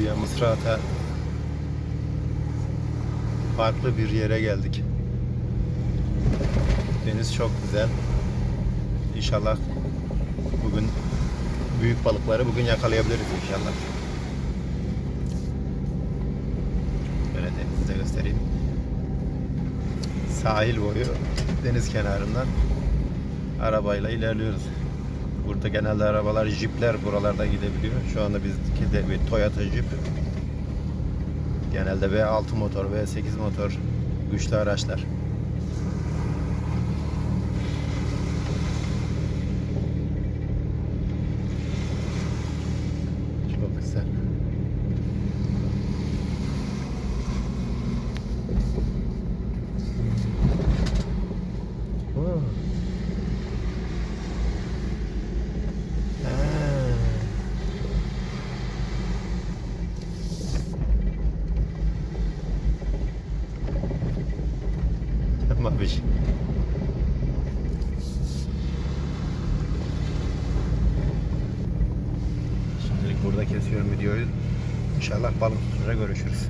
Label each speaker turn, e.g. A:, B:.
A: buraya Mısırata farklı bir yere geldik. Deniz çok güzel. İnşallah bugün büyük balıkları bugün yakalayabiliriz inşallah. Böyle denizi de göstereyim. Sahil boyu deniz kenarından arabayla ilerliyoruz. Burada genelde arabalar jipler buralarda gidebiliyor. Şu anda bizdeki de bir Toyota Jeep. Genelde V6 motor, V8 motor güçlü araçlar. Çok güzel. Şey. Şimdilik burada kesiyorum videoyu. İnşallah balık tutunca görüşürüz.